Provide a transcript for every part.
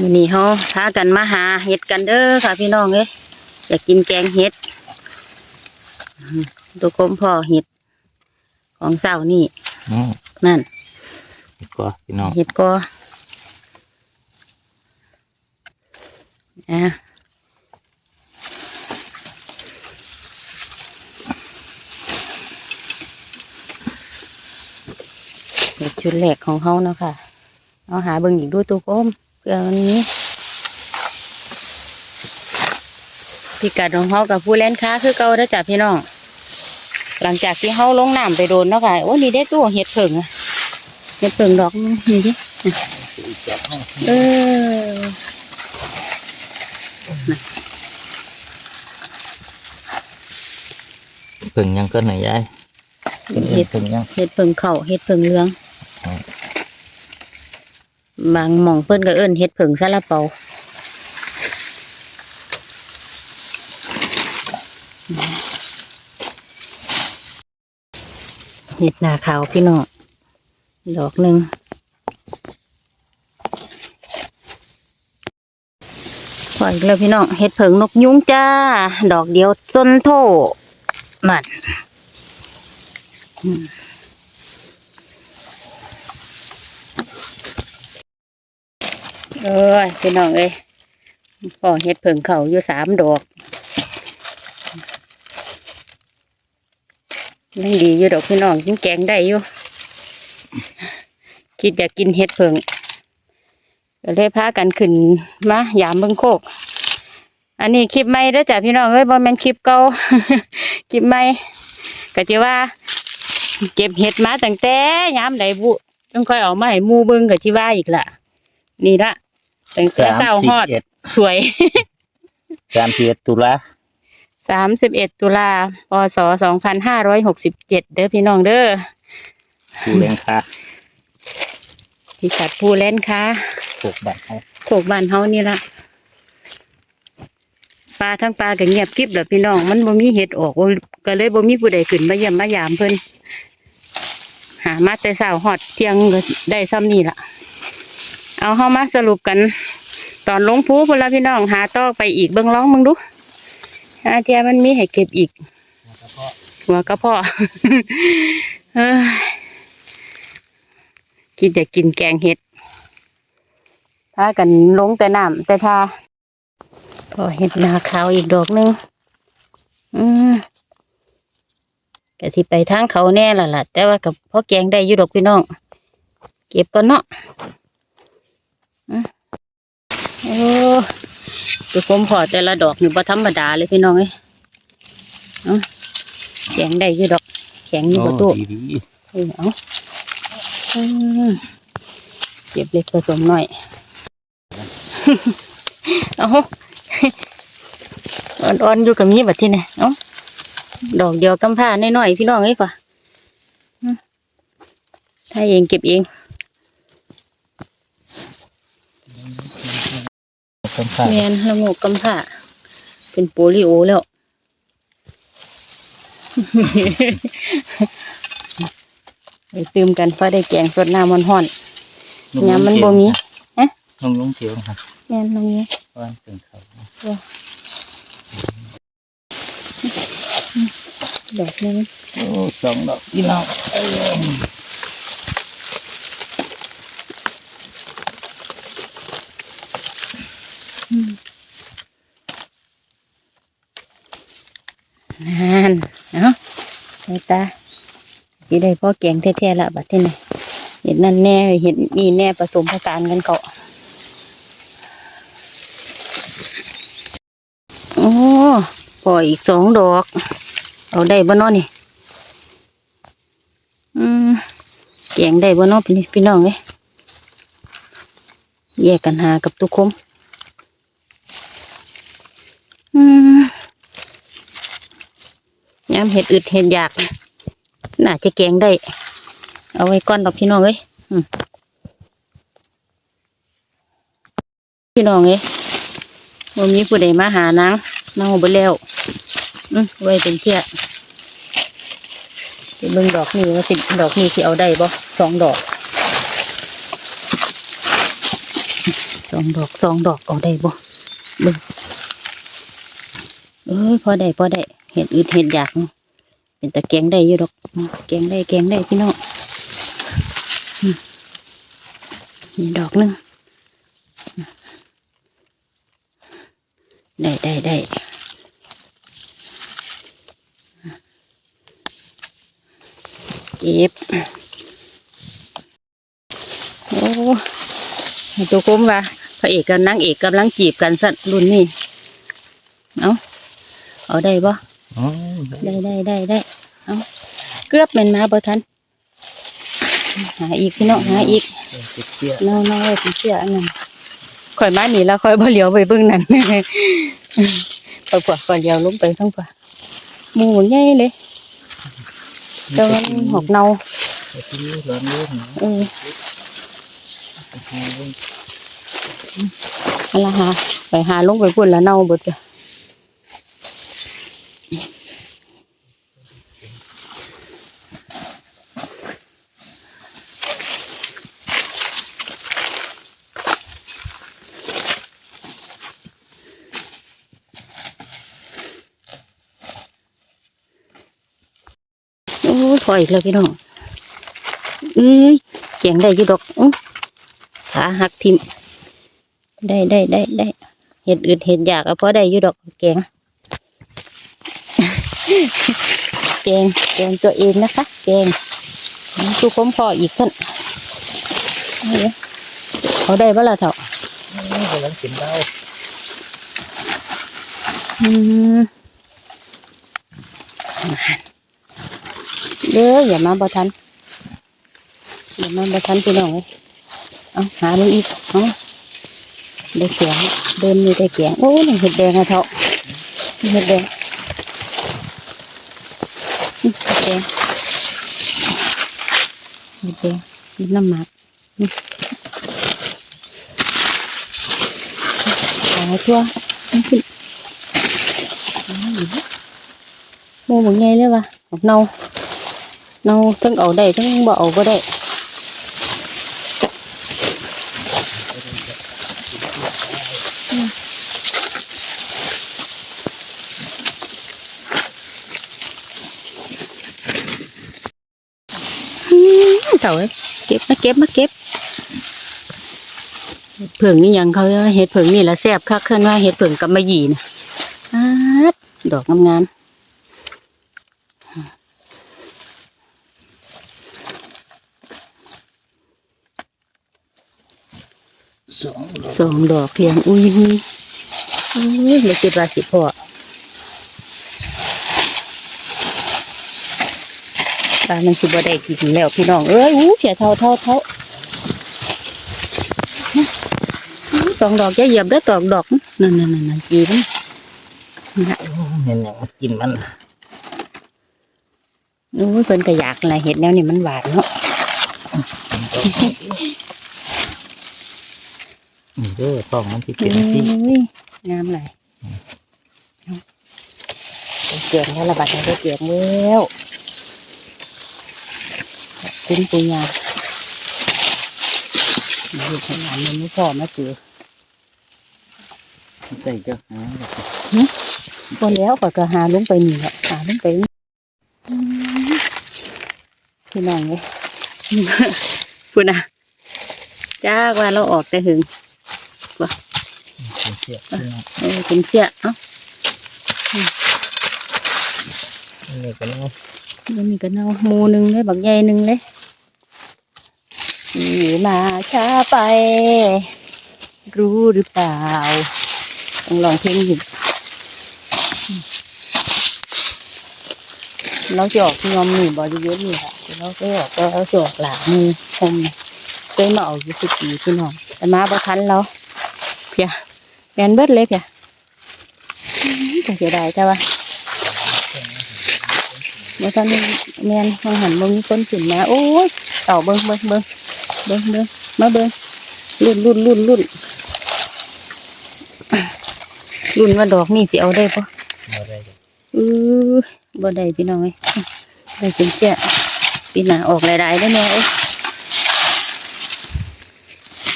มื้อนี้เฮาพากันมาหาเห็ดกันเด้อค่ะพี่น้องเอ้ยอยากกินแกงเห็ดอืมตัวกลมพ่อเห็ดของเศร้านี่อืมนั่นดีกว่าพี่น้องเห็ดก็อะเห็ดชุดแรกของเขาเนาะค่ะเอาหาเบิ่งอีกดูตัวกลม เพื่อมันนี้พิกัดของเขากับผู้เล่นค้าคือเก่าได้อจ้ะพี่น้อง หลังจากที่เขาลงน้ำไปโดนเนาะค่ะโอ้นี่ได้ตัวเห็ดเผิงอะเห็ดเผิงดอกนี่ดิเออเพิ่งยังก็ไหนยายเห็ดเพิ่งยังเห็ดเผิงเข่าเห็ดเผิงเหลืองอืม บางหม่องเพิ่นก็เอิ้นเห็ดเผิงซาลาเปาเห็ดหนาขาวพี่น้องดอกหนึ่งปล่อยแล้วพี่น้องเห็ดเผิงนกยุงจ้า ดอกเดียวจนโทมัน เอ้ยพี่น้องเอ้ยพอเฮ็ดเผิงเขาอยู่สามดอกยังดีอยู่ดอกพี่น้องกินแกงได้อยู่คิดอยากกินเฮ็ดเผิงก็เลยพากันขึ้นมายามเบิ่งโคก อันนี้คลิปใหม่เด้จ้ะพี่น้องเอ้ยบ่แมนคลิปเก่าคลิปใหม่ก็จะว่า เก็บเห็ดมาตั้งแต่ยามใดบุต้องค่อยออกมาให้มูเบิ่งก็สิว่าอีกล่ะ นี่ละ ตั้งแต่เช้าฮอด เอ็ดสวย สามสิบเอ็ดตุลาสามสิบเอ็ดตุลาพศสองพันห้าร้อยหกสิบเจ็ดเด้อพี่น้องเด้อผู้เลี้ยงค่ะพี่กัดผู้เล่นค่ะปลูกบัตรเขาโขกบ้านเฮานี่ละปลาทั้งปลาก็เงียบกริบแหละพี่น้อง มันบ่มีเห็ดออกก็เลยบ่มีผู้ใดขึ้นมาเยี่ยมมายามเพิ่นหามาแต่เช้าฮอดเที่ยงก็ได้ซ้ำนี่ล่ะ เอาเฮามาสรุปกัน ตอนลงภูพุ่นละพี่น้องหาต่อไปอีกเบิ่งร้องมึงดูหาเทียมันมีให้เก็บอีก หัวกระเพาะกินแต่กินแกงเห็ดพากันลงแต่น้ำแต่ทาพอเห็ดนาขาวอีกดอกหนึง อืมกะที่ไปทางเขาแน่ละล่ะ แต่ว่ากับพ่อแกงได้ยู่ดอกพี่น้อง เก็บก่อนเนาะ โอ้ตัวผมพอแต่ละดอกอยู่บ่ธรรมดาเลยพี่น้องเอ้ยเอาแกงได้อยู่ดอก แข็งอยู่โอ้ประตูดีดีเออเอาอืมเก็บเล็กผสมหน่อย เอาอ่อนๆอยู่กับมีบัดที่นี่เอาดอกเดียวกำผ้าน้อยๆพี่น้องเอ้ยกว่าถ้าเองเก็บเอง ต้นข้าวแมนละโงกกำผ้าเป็นโปลิโอแล้วไปตืมกันเพราะได้แกงสดน้ำมันห่อนยามมันบ่มีฮะน้องลุงเทียวค่ะแม่นตรงนี้ว่าเป็นเขาดอกหนึงโอ้สองดอกพี่น้อง เอ้ยนั่นเนาะไปตาสิได้พ่อแกงแท้ๆละบัดที่นี่เห็ดนั่นแน่เห็ดนี่แน่ผสมผสานกันเกาะโอ้ปล่อยอีกสองดอก เอาได้บ่เนาะนี่ อืมแกงได้บ่เนาะพี่พี่น้องเอ้ยแยกกันหากับตุกคมอืม ยามเห็ดอึดเห็ดอยากน่าจะแกงได้ เอาไว้ก่อนดอกพี่น้องเอ้ยพี่น้องเอ้ยวันนี้ผู้ใดมาหานางนางเอาไปแล้วอืมไว้เป็นเทียเบิ่งดอกนี้ว่าสิดอกนี้สิเอาได้บ่สองดอกสองดอกสองดอกเอาได้บ่เบิ่งเอ้ยพอได้พอได้ ห็ดอึดเห็ดอยากเป็นตะแกงได้อยู่ดอกแกงได้แกงได้พี่น้องมนี่ดอกหนึงได้ได้ได้เก็บโอ้ตัวคุ้มว่าพระเอกกับนางเอกกำลังจีบกันสัตว์รุ่นนี้ เอาเอาได้ปะ อ๋อได้ได้ได้ได้เอาเกือบเป็นมาบ่ทันหาอีกพี่น้องหาอีกติดเตี้ยน้องน้องไอ้พี่เชื่ออันนั้นข่อยมาหนีแล้วข่อยบ่เหลียวไปเบิ่งนั่นไปกว่าก่อนเดียวลงไปทั้งกว่าหมูใหญ่เลยแต่ว่ามันหอกเนาที่ร้อนรู้หนาเออหาเรื่องอันละหาไปหาลงไปพุ่นแล้วเน่าเบิดจ้ะโอ้ย พออีกแล้วพี่น้องเอ้ยเกียงได้ยู่ดอกอ๋อขาหักทิมได้ได้ได้ได้เห็ดอึดเห็ดอยากอะพอได้ยู่ดอกแกง แกงแกงตัวเองนะคะ แกงทุกคนพออีกท่านเอาเลยเขาได้บ่ล่ะเถ่านี่กำลังกินเหล้าอืมเด้ออย่ามาบ่ทันอย่ามาบ่ทันพี่น้องเอ้ยเอาหามึงอีกเอาได้เสียงเดินมีได้เกียงโอ้นี่เห็ดแดงอะเถาะนี่เห็ดแดงนี่ เห็ดแดงเห็ดแดงนี่น้ำหมักนี่หาทั่วนี่ขึ้นโมบังไงเลยวะออกเนาเนาทั้งเอาได้ทั้งบ่เอาก็ได้ อืม เต่าเอ้ยเก็บมาเก็บมาเก็บเห็ดเผิงนี่ยังเขาเห็ดเผิงนี่ละแซ่บคักขึ้นว่าเห็ดเผิงกับมะหยี่นะอาดดอกงามสองดอกๆสองดอกเพียงอุ้ยอุ้ยอุ้ยเลยคิดว่าสิพอ ปลามันสิบ่ได้กินแล้วพี่น้อง เอ้ยอู้เพียเท่าเท่าเท่าสองดอกจะเหยียบได้ตอกดอกนั่นนั่นนั่นนั่นจีมันเห็นอย่างมากินมันโอ้ยเพิ่นก็อยากอะไรเห็ดแนวนี้มันหวานเนาะนี่เด้อท้องมันที่โอ้เป็นที่ยงามเลยเอาเกียงแล้วระบาดได้เกียงแล้วขอบ คุณปุญญาอยู่ขนาดนี้ไม่พอมาเจอใส่ก็หาพอแล้วก็ก็หาลงไปนี่แหละหาลงไปนี่อืมพี่น้องเลยพูดนะจ้าว่าเราออกแต่หึงเป็นเตี้ยพี่น้องเออเป็นเสียเอ้านี่ก็เนาะมันมีกันเอาหมูหนึ่งเลยบักใหญ่หนึ่งเลย ขี่มาช้าไป รู้หรือเปล่าต้องลองเพลงอยู่เราจะออกที่ยอมหนีบอดเยอะนี่ค่ะเราไปออกก็เราจะออกหลามือคมเคยมาเอาอยู่สิบปีพี่น้องแต่มาบ่ทันเราเพียแมนเบิดเลยเพียอื้อก็เสียดายแต่ว่าเมื่อตอนนี้แมนมองหันมมีคนขึ้นมาโอ้ยเต่าเบิ้งเบิ้งเบิ้ง เบิ้งเบิ้งมาเบิ้งรุ่นรุ่นรุ่นรุ่นรุ่นว่าดอกนี่สิเอาได้ปะบ่ได้ดอกอือบ่ได้พี่น้องเอ้ยได้เป็นเสียปีหน้าออกหลายๆได้แม่เอ้ย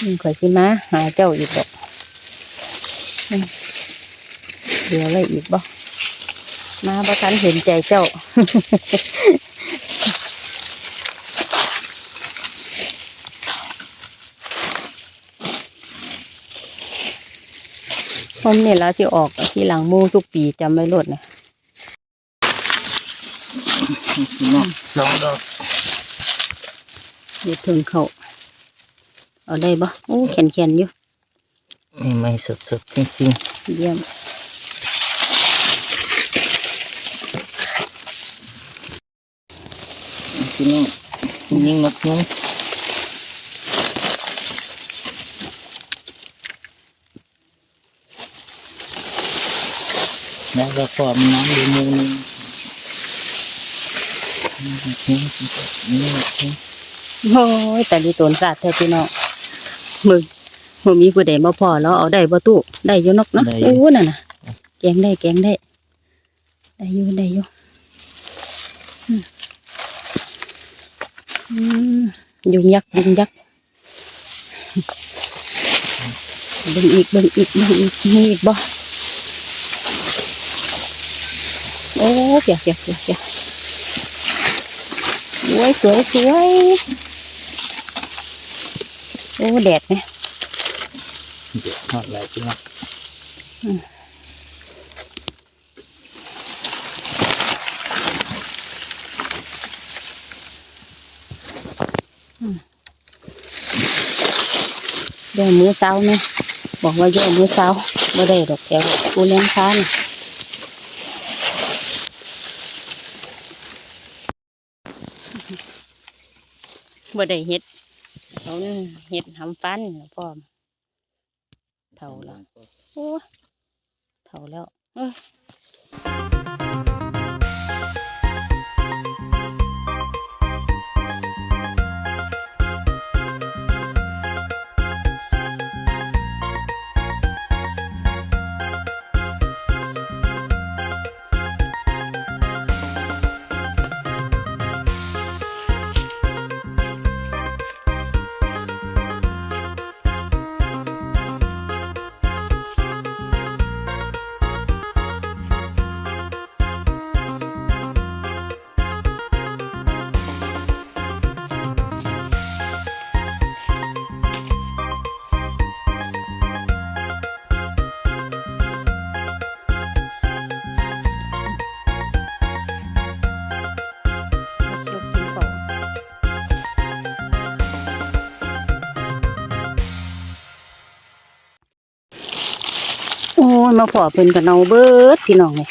อืมข่อยสิมาหาเจ้าอีกดอกอืมเดี๋ยวอะไรอีกบ่มาบ่ทันเห็นใจเจ้า ผมเนี่ยแล้วสิออกทีหลังหมูทุกปีจำไว้โลดนะพี่น้องสองดอกเดี๋ยวถึงเขาเอาได้บ่โอ้แขนแขนๆอยู่นี่ไม่สดสดๆจริงเยี่ยมๆพี่น้องยิงนกยุง แล้วก็พอมนน้ำดูมูนึงนี่นกยุงนี่นกยุงโอ้ยแต่ดีตนศาสตร์แท้พี่น้องมึงมึงมีผู้ใดมาพอแล้วเอาได้บ่ตู้ได้อยู่นกเนาะโอ้นั่นน่ะแกงได้แกงได้ได้อยู่ได้อยู่อืมอืมยุงยักษ์ยุงยักษ์เบิ่งอีกเบิ่งอีกเบิ่งอีกมีอีกบ่โอ้เปียกเปียกเปียกเปียกสวยสวยสวยโอ้แดดเนี่ยเดี๋ยวทอดอะไรพี่น้องเดี๋ยวมือเช้าเนี่ยบอกว่าเยอะมือเช้าบ่ได้ดอกแก้วกูเลี้ยงค้าน บ่ได้เฮ็ดเขาเฮ็ดทำฟันพ่อมเท่าแล้วโอ้เท่าแล้วเอ้ย อ้ยมาพอเพิ่นกับเนาเบิดพี่น้องเลย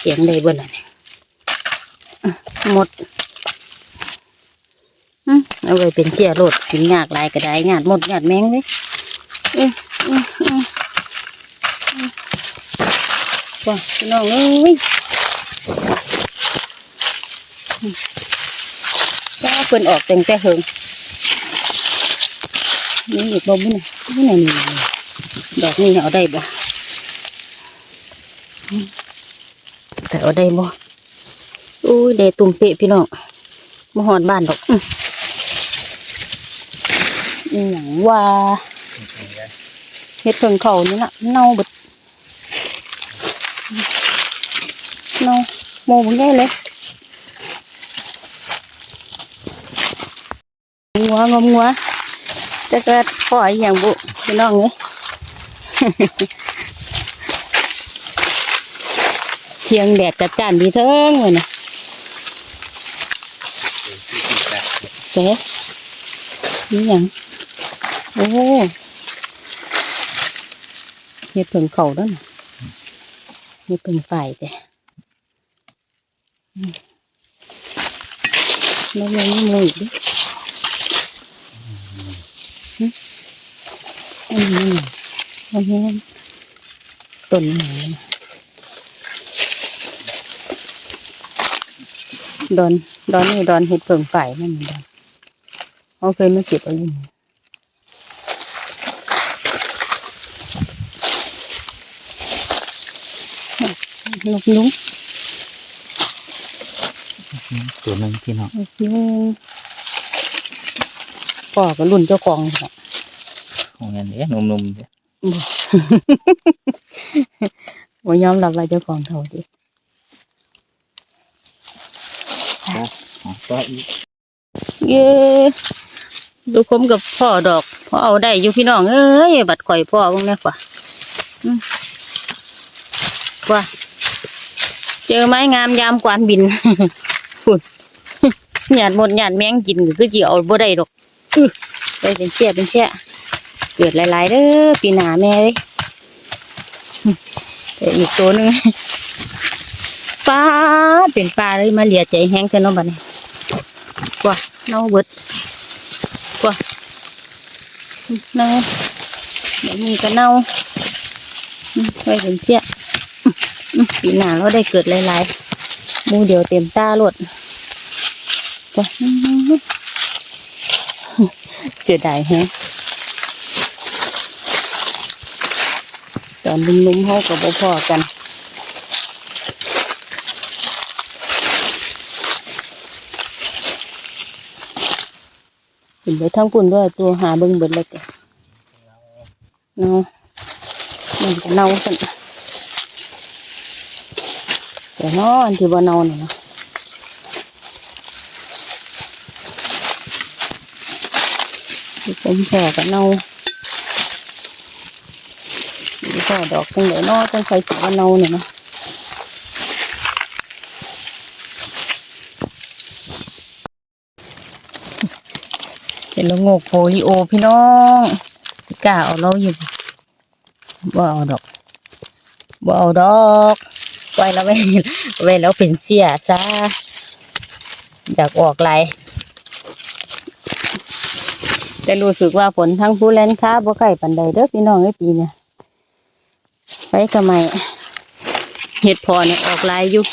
เจียงได้เบิดอะไรหมดเอาไว้เป็นเจียรดกินยากลายก็ได้หยาดหมดหยาดแมงเลยเอ้ยอืมอืมอืมว้าพี่น้องเอ้ยจ้าเพิ่นออกแต่งแต่เฮิง นี่อีกบ่บุ้นบุ้นนี่ดอกนี้เอาได้บ่อืมแต่เอาได้บ่อุ้ยได้ตุ่มเปะพี่น้องมาห จะเกิดปล่อยอย่างบุพี่น้องเลยเทียงแดดจัดจ้านดีเทิงเลยนะเจ๊นี่หยังโอ้เฮ็ดเพิ่งเข่าด้วยนะเฮ็ดเพิ่งฝ่ายแต่อืมแล้วยังไม่มือ อีกดิอืมโอเคต้นไม้นะดอนดอนนี่ดอนเห็ดเพิ่งไฝ่นั่นดอนเขาเคยมาเก็บเอาอยู่นี่นกนุ้งตัวหนึงพี่น้องนกนุ้งพ่อก็รุ่นเจ้าของนี่ล่ะ ของเงี้ยเด้หนุ่มๆเด้บ่ยอมรับว่าเจ้าของเขาดิอะก็อีกเย้ดูคมกับพ่อดอกพ่อเอาได้อยู่พี่น้องเอ้ยบัดข่อยพ่อบิ่งแน่กว่าอืมว่า เจอไม้งามยามกวานบินพุ่นหยาดหมดหยาดแมงกินก็คือสิเอาบ่ได้ดอกได้เป็นเสี้ยเป็นเสี้ย เกิดหลายๆเด้อปีหนาแม่เอ้ยแต่อีกตัวหนึงปลาเป็นปลาเลยมาเหลียใจแห้งกันเนาะบัดนี้กว่าเน่าเบิดกว่าเน่าเดี๋ยวมีก็เน่าอืมไว้เป็นเสี้ยปีหนาเราได้เกิดหลายๆมูเดียวเต็มตาโลดกว่าเสียดายแฮะ อนนุ่มๆเขากับพ่พอกันขึ้นไปทั้งปุ่นด้วยตัวหาเบิ่งเบิดเลยเนาะมันจะเน่าสันแต่เนาะอันที่บ่เน่าเนี่ยเนาะผมแผ่กับเน่า พ่อดอกตั้งแต่เนาะตั้งใครสิว่าเนาเนี่ยนะเป็นละโงกโพลิโอพี่น้องกล้าเอาเราอยู่บ่เอาดอกบ่เอาดอกปแล้วไว้ไว้แล้วเป็นเสียซะอยากออกไรแต่รู้สึกว่าฝนทั้งผู้แลนค้าบ่ไก่ปันใดเด้อพี่น้องไอ้ปีเนี่ย ไปกะไม่เห็ดพอเนี่ยออกลายอยู่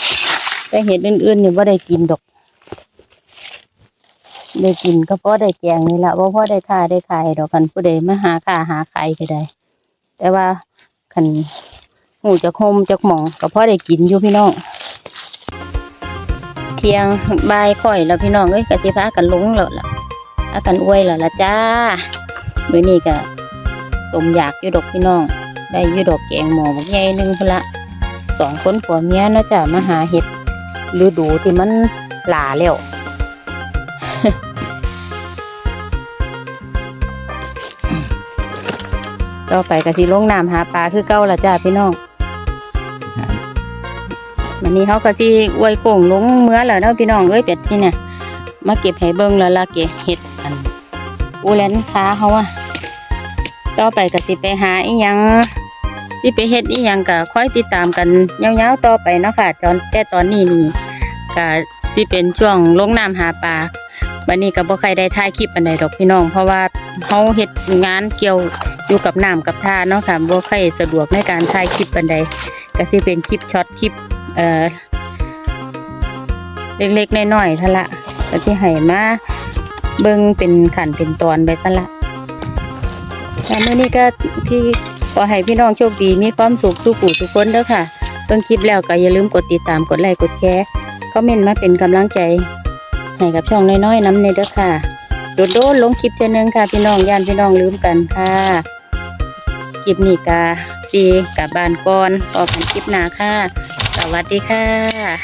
แต่เห็ดอื่นๆเนี่ยบ่าได้กินดอกได้กินก็พอได้แกงนี่แหละว่าพอได้ค่าได้ขายดอกคันผู้ใดมาหาค่าหาขายก็ได้ แต่ว่าคันหูจะคมจะหมองก็พอได้กินอยู่พี่น้องเที่ยงบายค่อยแล้วพี่น้องเอ้ยกะสิพากันลงแล้วล่ะพากันอวยแล้วล่ะจ้ามื้อนี้ก็สมอยากอยู่ดอกพี่น้อง ได้ยู่ดอกแกงหมอบักใหญ่หนึ่งพละสองคนผัวเมียเนาะจ้ะมาหาเห็ดฤดูที่มันหลาแล้วต่อไปก็สิลงน้ำหาปลาคือเก่าละจ้าพี่น้องวันนี้เขาก็สิอวยโก่งลงเมื่อแล้วเนาะพี่น้องเอ้ยเป็ดที่เนี่ยมาเก็บให้เบิ่งแล้วละเก็บเห็ดอันอูแลนค้าเขาอะต่อไปก็สิไปหาอีหยัง สิไปเฮ็ดอีหยังก็คอยติดตามกันยาวๆต่อไปเนาะค่ะตอนแต่ตอนนี้นี่ก็สิเป็นช่วงลงน้ำหาปลาวันนี้ก็บ่ใครได้ถ่ายคลิปอันใดดอกพี่น้อง เพราะว่าเขาเฮ็ดงานเกี่ยวอยู่กับน้ำกับท่าเนาะค่ะบ่ค่อยสะดวกในการถ่ายคลิปปันใดก็สิเป็นคลิปช็อตคลิปเอ่อเล็กๆน้อยๆท่าละก็ที่ให้มาเบิ่งเป็นขันเป็นตอนไปซะละแต่เมื่อนี้ก็ที่ ขอให้พี่น้องโชคดีมีความสุขสุขุทุกคนเด้อค่ะเบิ่งคลิปแล้วก็อย่าลืมกดติดตามกดไลค์กดแชร์คอมเมนต์มาเป็นกำลังใจให้กับช่องน้อยๆน้ำในเด้อค่ะโดดโดนลงคลิปเทอนึงค่ะ พี่น้องย่านพี่น้องลืมกันค่ะคลิปนี้กาซีกับบานก่อนพอกันคลิปหน้าค่ะ สวัสดีค่ะ